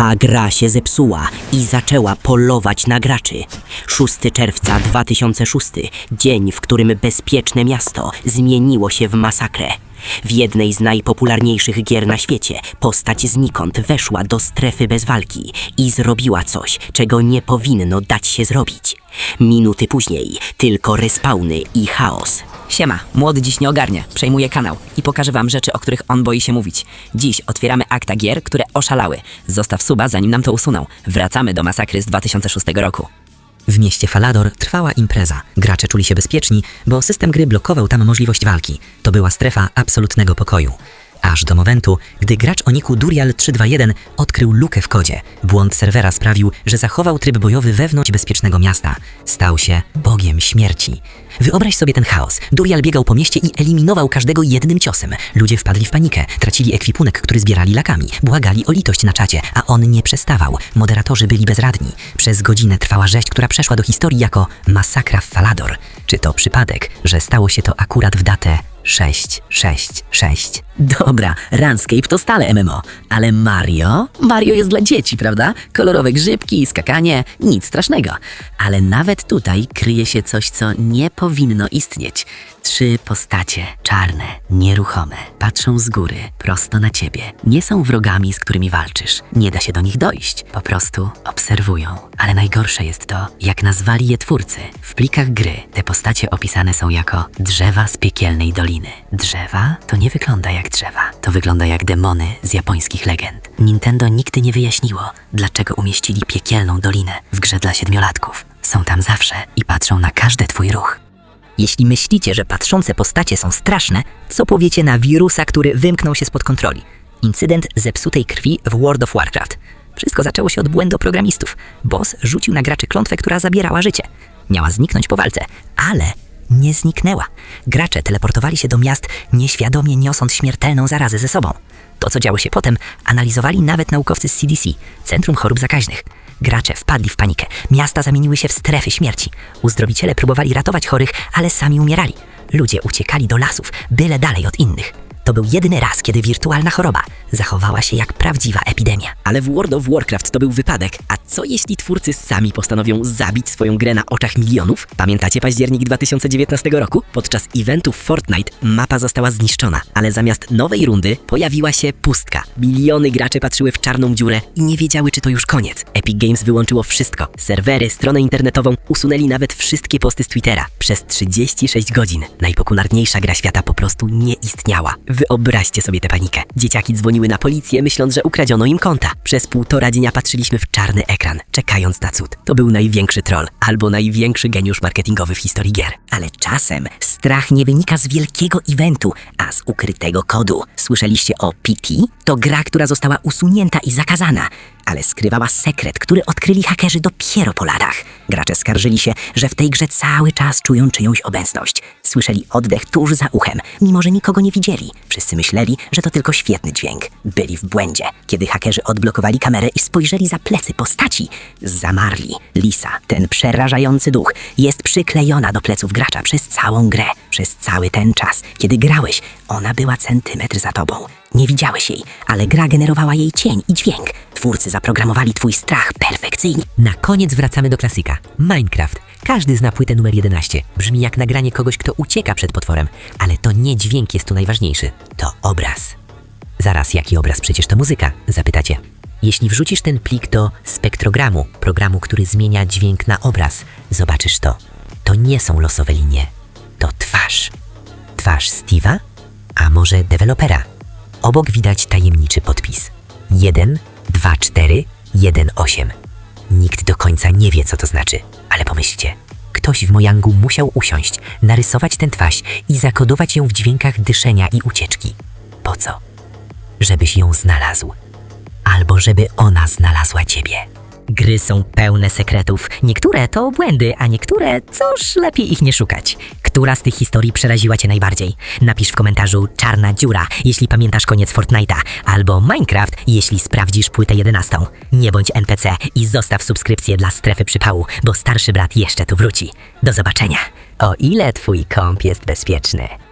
Ta gra się zepsuła i zaczęła polować na graczy. 6 czerwca 2006, dzień, w którym bezpieczne miasto zmieniło się w masakrę. W jednej z najpopularniejszych gier na świecie postać znikąd weszła do strefy bez walki i zrobiła coś, czego nie powinno dać się zrobić. Minuty później tylko respawny i chaos. Siema, młody dziś nie ogarnie, przejmuje kanał i pokażę wam rzeczy, o których on boi się mówić. Dziś otwieramy akta gier, które oszalały. Zostaw suba, zanim nam to usuną. Wracamy do masakry z 2006 roku. W mieście Falador trwała impreza. Gracze czuli się bezpieczni, bo system gry blokował tam możliwość walki. To była strefa absolutnego pokoju. Aż do momentu, gdy gracz o niku Durial321 odkrył lukę w kodzie. Błąd serwera sprawił, że zachował tryb bojowy wewnątrz bezpiecznego miasta. Stał się bogiem śmierci. Wyobraź sobie ten chaos. Durial biegał po mieście i eliminował każdego jednym ciosem. Ludzie wpadli w panikę, tracili ekwipunek, który zbierali lakami, błagali o litość na czacie, a on nie przestawał. Moderatorzy byli bezradni. Przez godzinę trwała rzeź, która przeszła do historii jako masakra w Falador. Czy to przypadek, że stało się to akurat w datę 666? Dobra, Runscape to stale MMO, ale Mario? Mario jest dla dzieci, prawda? Kolorowe grzybki, skakanie, nic strasznego. Ale nawet tutaj kryje się coś, co nie powinno istnieć. Trzy postacie, czarne, nieruchome, patrzą z góry, prosto na ciebie. Nie są wrogami, z którymi walczysz. Nie da się do nich dojść. Po prostu obserwują. Ale najgorsze jest to, jak nazwali je twórcy. W plikach gry te postacie opisane są jako drzewa z piekielnej doliny. Drzewa to nie wygląda jak drzewa. To wygląda jak demony z japońskich legend. Nintendo nigdy nie wyjaśniło, dlaczego umieścili piekielną dolinę w grze dla siedmiolatków. Są tam zawsze i patrzą na każdy twój ruch. Jeśli myślicie, że patrzące postacie są straszne, co powiecie na wirusa, który wymknął się spod kontroli? Incydent zepsutej krwi w World of Warcraft. Wszystko zaczęło się od błędu programistów. Boss rzucił na graczy klątwę, która zabierała życie. Miała zniknąć po walce, ale nie zniknęła. Gracze teleportowali się do miast, nieświadomie niosąc śmiertelną zarazę ze sobą. To, co działo się potem, analizowali nawet naukowcy z CDC, Centrum Chorób Zakaźnych. Gracze wpadli w panikę. Miasta zamieniły się w strefy śmierci. Uzdrowiciele próbowali ratować chorych, ale sami umierali. Ludzie uciekali do lasów, byle dalej od innych. To był jedyny raz, kiedy wirtualna choroba zachowała się jak prawdziwa epidemia. Ale w World of Warcraft to był wypadek. A co jeśli twórcy sami postanowią zabić swoją grę na oczach milionów? Pamiętacie październik 2019 roku? Podczas eventu Fortnite mapa została zniszczona, ale zamiast nowej rundy pojawiła się pustka. Miliony graczy patrzyły w czarną dziurę i nie wiedziały, czy to już koniec. Epic Games wyłączyło wszystko. Serwery, stronę internetową, usunęli nawet wszystkie posty z Twittera. Przez 36 godzin najpopularniejsza gra świata po prostu nie istniała. Wyobraźcie sobie tę panikę. Dzieciaki dzwoniły na policję, myśląc, że ukradziono im konta. Przez półtora dnia patrzyliśmy w czarny ekran, czekając na cud. To był największy troll, albo największy geniusz marketingowy w historii gier. Ale czasem strach nie wynika z wielkiego eventu, a z ukrytego kodu. Słyszeliście o PT? To gra, która została usunięta i zakazana, ale skrywała sekret, który odkryli hakerzy dopiero po latach. Gracze skarżyli się, że w tej grze cały czas czują czyjąś obecność. Słyszeli oddech tuż za uchem, mimo że nikogo nie widzieli. Wszyscy myśleli, że to tylko świetny dźwięk. Byli w błędzie. Kiedy hakerzy odblokowali kamerę i spojrzeli za plecy postaci, zamarli. Lisa, ten przerażający duch, jest przyklejona do pleców gracza przez całą grę. Przez cały ten czas, kiedy grałeś, ona była centymetr za tobą. Nie widziałeś jej, ale gra generowała jej cień i dźwięk. Twórcy zaprogramowali twój strach perfekcyjnie. Na koniec wracamy do klasyka. Minecraft. Każdy zna płytę numer 11. Brzmi jak nagranie kogoś, kto ucieka przed potworem, ale to nie dźwięk jest tu najważniejszy, to obraz. Zaraz, jaki obraz? Przecież to muzyka, zapytacie. Jeśli wrzucisz ten plik do spektrogramu, programu, który zmienia dźwięk na obraz, zobaczysz to. To nie są losowe linie, to twarz. Twarz Steve'a, a może dewelopera. Obok widać tajemniczy podpis. 1, 2, 4, 1, 8. Nikt do końca nie wie, co to znaczy, ale pomyślcie. Ktoś w Mojangu musiał usiąść, narysować tę twarz i zakodować ją w dźwiękach dyszenia i ucieczki. Po co? Żebyś ją znalazł. Albo żeby ona znalazła ciebie. Gry są pełne sekretów. Niektóre to błędy, a niektóre, cóż, lepiej ich nie szukać. Która z tych historii przeraziła cię najbardziej? Napisz w komentarzu Czarna Dziura, jeśli pamiętasz koniec Fortnite'a, albo Minecraft, jeśli sprawdzisz płytę 11. Nie bądź NPC i zostaw subskrypcję dla Strefy Przypału, bo starszy brat jeszcze tu wróci. Do zobaczenia. O ile twój komp jest bezpieczny.